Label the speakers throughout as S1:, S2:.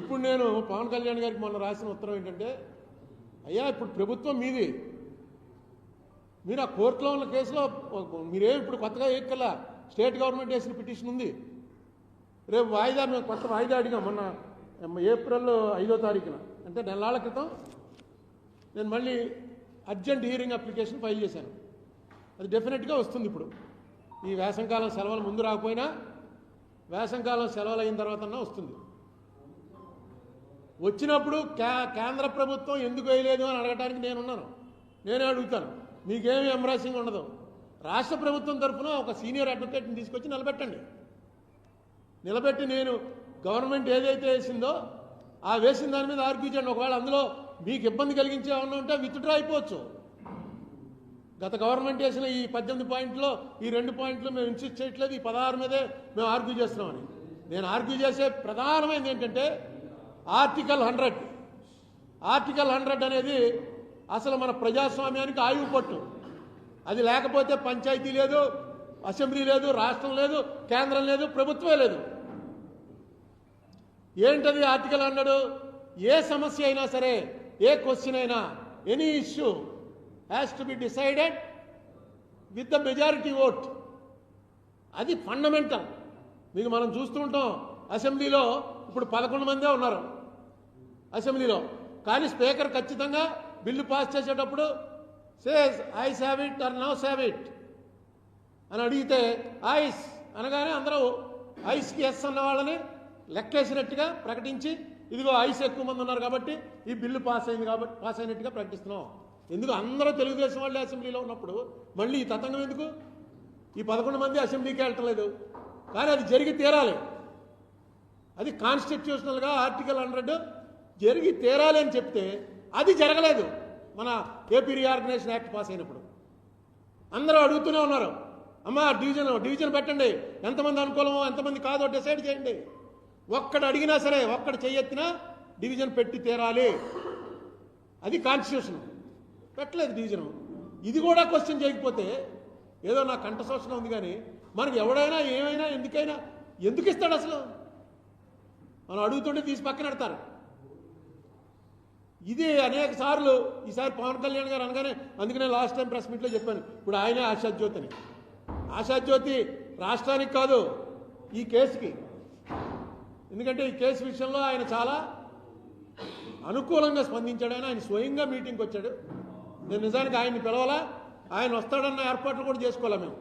S1: ఇప్పుడు నేను పవన్ కళ్యాణ్ గారికి మొన్న రాసిన ఉత్తరం ఏంటంటే అయ్యా ఇప్పుడు ప్రభుత్వం మీది. మీరు ఆ కోర్టులో ఉన్న కేసులో మీరేం ఇప్పుడు కొత్తగా ఎక్కలా స్టేట్ గవర్నమెంట్ వేసిన పిటిషన్ ఉంది. రేపు వాయిదా మేము కొత్త వాయిదా అడిగాం మొన్న ఏప్రిల్ ఐదో తారీఖున అంటే నెలాళ్ళ క్రితం. నేను మళ్ళీ అర్జెంట్ హియరింగ్ అప్లికేషన్ ఫైల్ చేశాను. అది డెఫినెట్గా వస్తుంది ఇప్పుడు. ఈ వేసంకాలం సెలవులు ముందు రాకపోయినా వేసంకాలం సెలవులు అయిన తర్వాత వస్తుంది. వచ్చినప్పుడు కే కేంద్ర ప్రభుత్వం ఎందుకు వేయలేదు అని అడగడానికి నేనున్నాను. నేనే అడుగుతాను. మీకేమి ఎంబ్రాసింగ్ ఉండదు. రాష్ట్ర ప్రభుత్వం తరఫున ఒక సీనియర్ అడ్వకేట్ని తీసుకొచ్చి నిలబెట్టండి. నిలబెట్టి నేను గవర్నమెంట్ ఏదైతే వేసిందో ఆ వేసిన దాని మీద ఆర్గ్యూ చేయండి. ఒకవేళ అందులో మీకు ఇబ్బంది కలిగించే ఏమన్నా ఉంటే విత్డ్రా అయిపోవచ్చు. గత గవర్నమెంట్ వేసిన ఈ పద్దెనిమిది పాయింట్లో ఈ రెండు పాయింట్లు మేము ఇన్సిస్ట్ చేయట్లేదు. ఈ పదహారు మీదే మేము ఆర్గ్యూ చేస్తున్నామని. నేను ఆర్గ్యూ చేసే ప్రధానమైనది ఏంటంటే ఆర్టికల్ హండ్రెడ్. ఆర్టికల్ హండ్రెడ్ అనేది అసలు మన ప్రజాస్వామ్యానికి ఆయువు పట్టు. అది లేకపోతే పంచాయతీ లేదు అసెంబ్లీ లేదు రాష్ట్రం లేదు కేంద్రం లేదు ప్రభుత్వమే లేదు. ఏంటది ఆర్టికల్ హండ్రెడ్? ఏ సమస్య అయినా సరే ఏ క్వశ్చన్ అయినా any issue has to be decided with the majority vote. అది ఫండమెంటల్. మీకు మనం చూస్తూ ఉంటాం అసెంబ్లీలో ఇప్పుడు పదకొండు మందే ఉన్నారు. అసెంబ్లీలో. కానీ స్పీకర్ ఖచ్చితంగా బిల్లు పాస్ చేసేటప్పుడు says ayes have it or noes have it అని అడిగితే ఐస్ అనగానే అందరూ ఐస్కి ఎస్ అన్న వాళ్ళని లెక్కేసినట్టుగా ప్రకటించి ఇదిగో ఐస్ ఎక్కువ మంది ఉన్నారు కాబట్టి ఈ బిల్లు పాస్ అయింది కాబట్టి పాస్ అయినట్టుగా ప్రకటిస్తున్నాం. ఎందుకు? అందరూ తెలుగుదేశం వాళ్ళు అసెంబ్లీలో ఉన్నప్పుడు మళ్ళీ ఈ తతంగం ఎందుకు? ఈ పదకొండు మంది అసెంబ్లీకి వెళ్ళట్లేదు కానీ అది జరిగి తీరాలి. అది కాన్స్టిట్యూషనల్గా ఆర్టికల్ హండ్రెడ్ జరిగి తీరాలి అని చెప్తే అది జరగలేదు. మన ఏపీ రీఆర్గనైజేషన్ యాక్ట్ పాస్ అయినప్పుడు. అందరూ అడుగుతూనే ఉన్నారు. అమ్మా డివిజన్ డివిజన్ పెట్టండి. ఎంతమంది అనుకూలమో ఎంతమంది కాదో డిసైడ్ చేయండి. ఒక్కడ అడిగినా సరే ఒక్కడ చెయ్యెత్తినా డివిజన్ పెట్టి తీరాలి. అది కాన్స్టిట్యూషన్ పెట్టలేదు డివిజన్. ఇది కూడా క్వశ్చన్ చేయకపోతే ఏదో నా కంఠశోషణ ఉంది కానీ మనకి ఎవడైనా ఏమైనా ఎందుకైనా ఎందుకు ఇస్తాడు అసలు? మనం అడుగుతుంటే తీసి పక్కన పెడతారు. ఇది అనేక సార్లు ఈసారి పవన్ కళ్యాణ్ గారు అనగానే అందుకనే లాస్ట్ టైం ప్రెస్ మీట్లో చెప్పాను. ఇప్పుడు ఆయనే ఆశాజ్యోతి అని ఆశాజ్యోతి రాష్ట్రానికి కాదు ఈ కేసుకి. ఎందుకంటే ఈ కేసు విషయంలో ఆయన చాలా అనుకూలంగా స్పందించాడు. ఆయన ఆయన స్వయంగా మీటింగ్కి వచ్చాడు. నేను నిజానికి ఆయన్ని పిలవాలా? ఆయన వస్తాడన్న ఏర్పాట్లు కూడా చేసుకోవాలా మేము.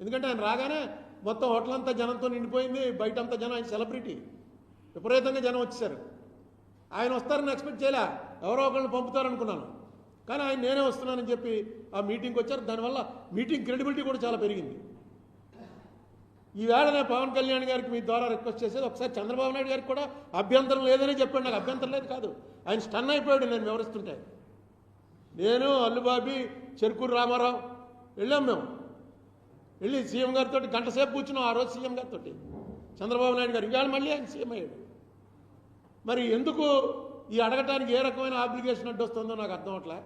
S1: ఎందుకంటే ఆయన రాగానే మొత్తం హోటల్ అంతా జనంతో నిండిపోయింది. బయట అంతా జనం ఆయన సెలబ్రిటీ విపరీతంగా జనం వచ్చేసారు ఆయన వస్తారని ఎక్స్పెక్ట్ చేయలే. ఎవరో ఒకరిని పంపుతారనుకున్నాను. కానీ ఆయన నేనే వస్తున్నానని చెప్పి ఆ మీటింగ్కి వచ్చారు. దానివల్ల మీటింగ్ క్రెడిబిలిటీ కూడా చాలా పెరిగింది. ఈవేళ నేను పవన్ కళ్యాణ్ గారికి మీ ద్వారా రిక్వెస్ట్ చేసేది ఒకసారి చంద్రబాబు నాయుడు గారికి కూడా అభ్యంతరం లేదని చెప్పాడు. నాకు అభ్యంతరం లేదు కాదు. ఆయన స్టన్ అయిపోయాడు నేను వివరిస్తుంటే. నేను అల్లుబాబి చెరుకూరు రామారావు వెళ్ళాం మేము. వెళ్ళి సీఎం గారితో గంట సేపు కూర్చున్నాం ఆ రోజు సీఎం గారితో చంద్రబాబు నాయుడు గారు. ఇవాళ మళ్ళీ ఆయన సీఎం అయ్యాడు. మరి ఎందుకు ఈ అడగటానికి ఏ రకమైన ఆబ్లిగేషన్ అడ్డు వస్తుందో నాకు అర్థం అవట్లే?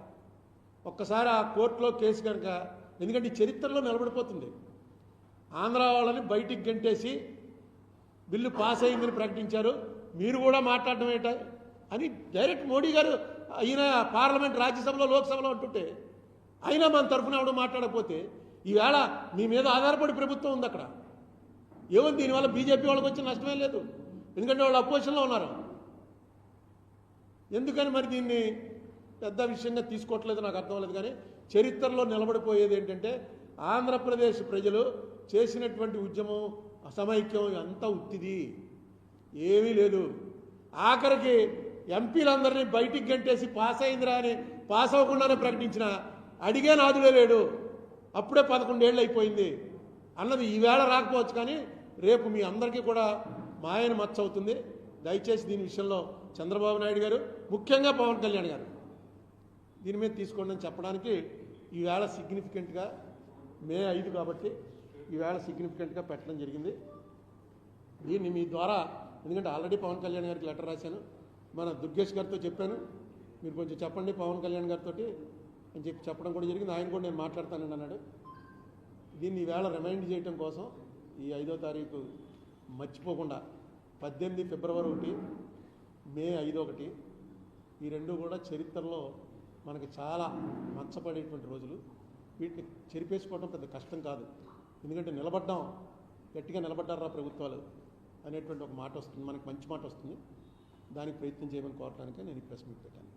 S1: ఒక్కసారి ఆ కోర్టులో కేసు కనుక ఎందుకంటే ఈ చరిత్రలో నిలబడిపోతుంది. ఆంధ్ర వాళ్ళని బయటికి గంటేసి బిల్లు పాస్ అయిందని ప్రకటించారు. మీరు కూడా మాట్లాడడం ఏట? అని డైరెక్ట్ మోడీ గారు ఈయన పార్లమెంట్ రాజ్యసభలో లోక్సభలో అంటుంటే అయినా మన తరఫున ఎవడు మాట్లాడకపోతే ఈవేళ మీ మీద ఆధారపడి ప్రభుత్వం ఉంది అక్కడ ఏముంది? దీనివల్ల బీజేపీ వాళ్ళకి వచ్చిన నష్టమే లేదు. ఎందుకంటే వాళ్ళు అపోజిషన్లో ఉన్నారు. ఎందుకని మరి దీన్ని పెద్ద విషయంగా తీసుకోవట్లేదు నాకు అర్థం లేదు కానీ చరిత్రలో నిలబడిపోయేది ఏంటంటే ఆంధ్రప్రదేశ్ ప్రజలు చేసినటువంటి ఉద్యమం అసమైక్యం అంతా ఉత్తిది. ఏమీ లేదు. ఆఖరికి ఎంపీలందరినీ బయటికి గంటేసి పాస్ అయిందిరా అని పాస్ అవ్వకుండానే ప్రకటించిన అడిగే నాదులే లేడు. అప్పుడే పదకొండేళ్ళు అయిపోయింది. అన్నది ఈవేళ రాకపోవచ్చు కానీ రేపు మీ అందరికీ కూడా మాయన మచ్చ అవుతుంది. దయచేసి దీని విషయంలో చంద్రబాబు నాయుడు గారు ముఖ్యంగా పవన్ కళ్యాణ్ గారు దీని మీద తీసుకోండి అని చెప్పడానికి ఈవేళ సిగ్నిఫికెంట్గా మే ఐదు కాబట్టి ఈవేళ సిగ్నిఫికెంట్గా పెట్టడం జరిగింది. దీన్ని మీ ద్వారా ఎందుకంటే ఆల్రెడీ పవన్ కళ్యాణ్ గారికి లెటర్ రాశాను. మన దుర్గేష్ గారితో చెప్పాను. మీరు కొంచెం చెప్పండి పవన్ కళ్యాణ్ గారితో అని చెప్పి చెప్పడం కూడా జరిగింది. ఆయన కూడా నేను మాట్లాడతానని అన్నాడు. దీన్ని ఈవేళ రిమైండ్ చేయటం కోసం ఈ ఐదో తారీఖు మర్చిపోకుండా పద్దెనిమిది ఫిబ్రవరి ఒకటి మే ఐదు ఒకటి ఈ రెండు కూడా చరిత్రలో మనకి చాలా మచ్చపడేటువంటి రోజులు. వీటిని చెరిపేసుకోవడం పెద్ద కష్టం కాదు. ఎందుకంటే నిలబడ్డాం గట్టిగా నిలబడ్డారా ప్రభుత్వాలు అనేటువంటి ఒక మాట వస్తుంది మనకి మంచి మాట వస్తుంది. దానికి ప్రయత్నం చేయమని కోరటానికే నేను ఈ ప్రెస్ మీట్ పెట్టాను.